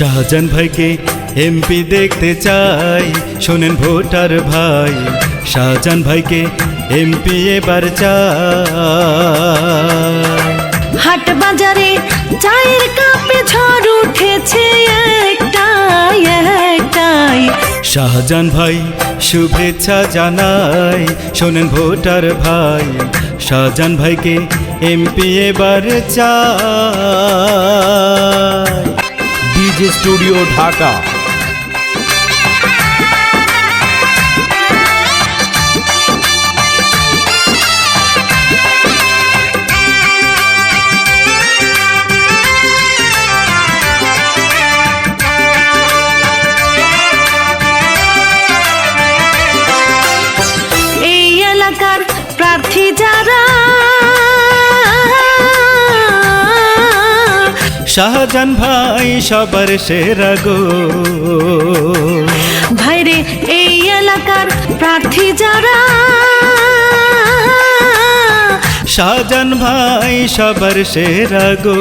শাহজাহান ভাইকে এমপি দেখতে চাই। শোনেন ভোটার ভাই শাহজান ভাইকে এমপি এবার চাই। হাট বাজারে চায়ের কাপে ঝড় উঠেছে একটাই একটাই। শাহজাহান ভাই শুভেচ্ছা জানাই। শোনেন ভোটার ভাই শাহজান ভাইকে এমপি এবার চাই। ডিজে স্টুডিও ঢাকা এই এলাকার প্রার্থী যারা শাহজাহান ভাই সবার সেরা গো। ভাইরে এই এলাকার প্রার্থী যারা? শাহজান ভাই সবার সেরা গো।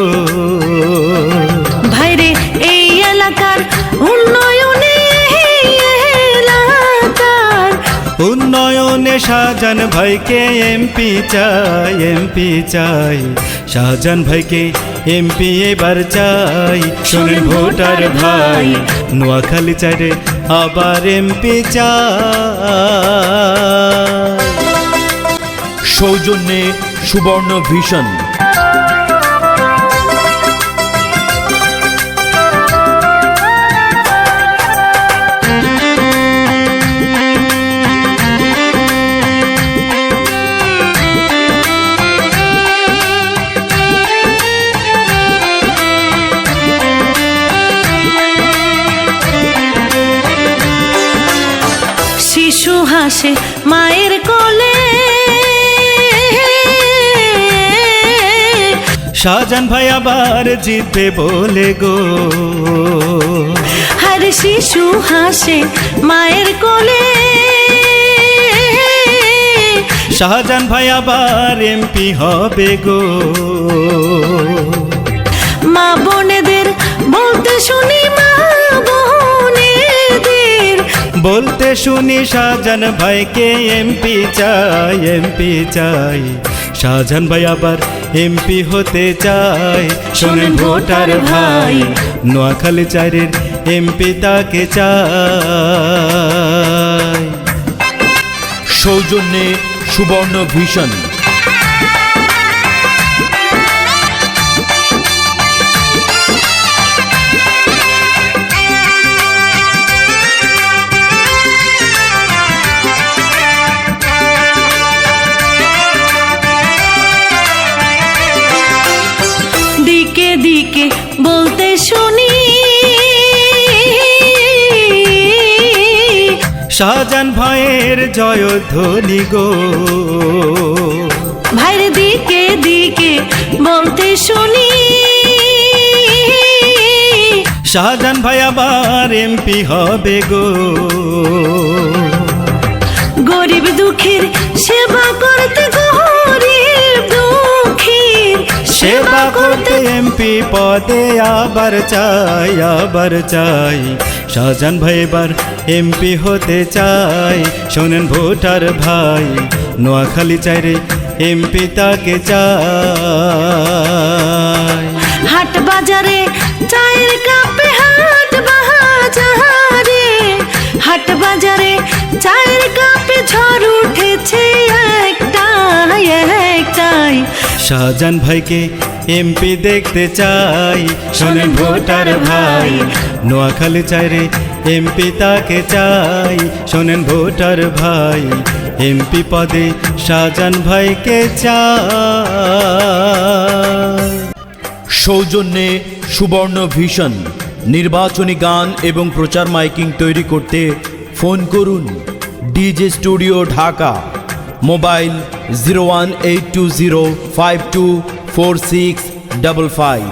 ভাইরে এই এলাকার উন্নয়নে উন্নয়নে শাহজাহান ভাইকে এমপি চাই এমপি চাই। শাহজাহান ভাইকে এমপি এবার চাই। শোনেন ভোটার ভাই, নোয়াখালী চাইরে আবার এমপি চাই। সৌজন্যে সুবর্ণ ভিশন। হাসে মায়ের কোলে। শাহজাহান ভাই আবার জিতবে বলে গো। হর শিশু হাসে মায়ের কোলে। শাহজাহান ভাই আবার এমপি হবে গো। শুনি শাহজাহান ভাইকে এমপি চাই এমপি চাই। শাহজাহান ভাই আবার এমপি হতে চাই শোনেন ভোটার ভাই। নোয়াখালী চারের এমপি তাকে চাই সৌজন্যে সুবর্ণ ভিশন শাহজাহান ভাইয়ের জয়ধ্বনি গো। ভাইয়ের দিকে দিকে বলতে শুনি। শাহজাহান ভাই আবার এমপি হবে গো। গরিব দুঃখীর সেবা করতে গরিব দুঃখীর সেবা করতে এমপি পদে আবার চাই আবার চাই। শাহজাহান ভাই এবার এমপি হতে চাই শোনেন ভোটার ভাই নোয়াখালী চাইরে এমপি তাকে চাই হাট বাজারে চায়ের কাপে হাট বাজারে। হাট বাজারে চায়ের কাপে ঝড় উঠেছে একটাই একটাই। শাহজাহান ভাইকে এমপি দেখতে চাই, শোনেন ভোটার ভাই। নোয়াখালী চাইরে এমপি তাকে চাই, শোনেন ভোটার ভাই। এমপি পদে শাহজাহান ভাইকে চাই। সৌজন্যে সুবর্ণ ভিশন নির্বাচনী গান এবং প্রচার মাইকিং তৈরি করতে ফোন করুন। DJ studio Dhaka. Mobile zero one eight two zero five two four six double five